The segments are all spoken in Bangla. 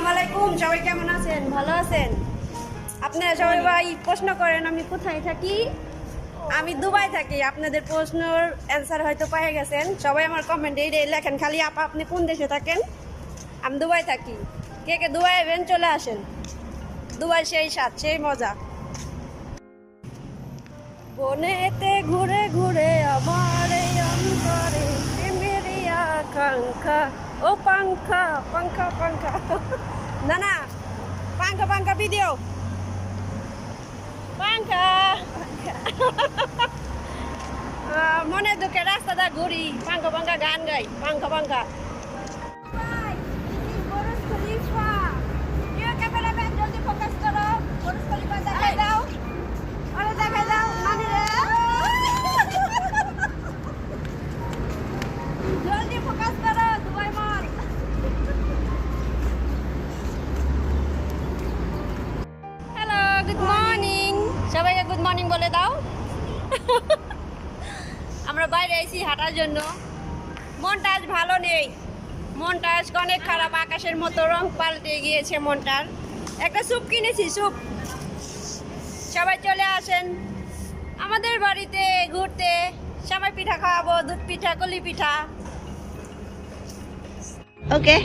আসসালামু সবাই কেমন আছেন? ভালো আছেন? আপনারা সবাই ভাই প্রশ্ন করেন, আমি কোথায় থাকি? আমি দুবাই থাকি। আপনাদের প্রশ্নর অ্যান্সার হয়তো পেয়ে গেছেন। সবাই আমার কমেন্টে লেখেন, খালি আপা, আপনি কোন দেশে থাকেন? আমি দুবাই থাকি। কে কে দুবাই এবেন চলে আসেন। দুবাই সেই স্বাদ, সেই মজা। বনেতে ঘুরে ঘুরে আমার এই আকাঙ্ক্ষা। পাঙ্খা পাঙ্খা পাঙ্খা না না পাঙ্খা পাঙ্খা ভিডিও পাঙ্খা মনে দুঃখে রাস্তাটা ঘুরি। পাঙ্খা পাঙ্খা গান গাই। পাঙ্খা পাঙ্খা গুড মর্নিং সবাইকে গুড মর্নিং বলে দাও। আমরা বাইরে আইছি হাঁটার জন্য। মনটা আজ ভালো নেই। মনটা আজকে অনেক খারাপ, আকাশের মতো রং পাল্টে গিয়েছে মনটার একটা স্যুপ কিনেছি, স্যুপ। সবাই চলে আসেন। আমাদের বাড়িতে ঘুরতে সবাই পিঠা খাওয়াবো, দুধ পিঠা, কলি পিঠা। ওকে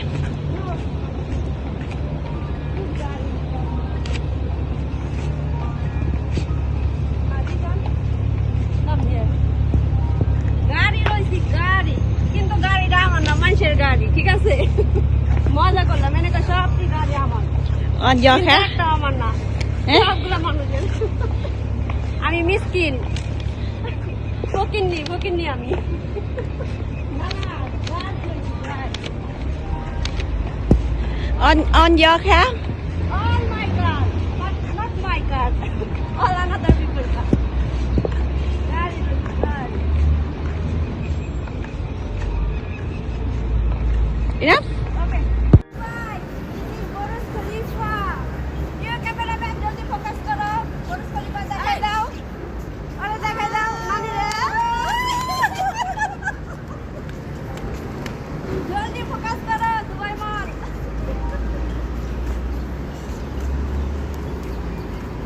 গাড়ি ঠিক আছে? মজা করলাম। এনে তো সবটি গাড়ি আমার। একটা আমার না। সবগুলো মানুষের। আমি মিসকিন। আমি। On on your cab? On my god, but not my god. you know?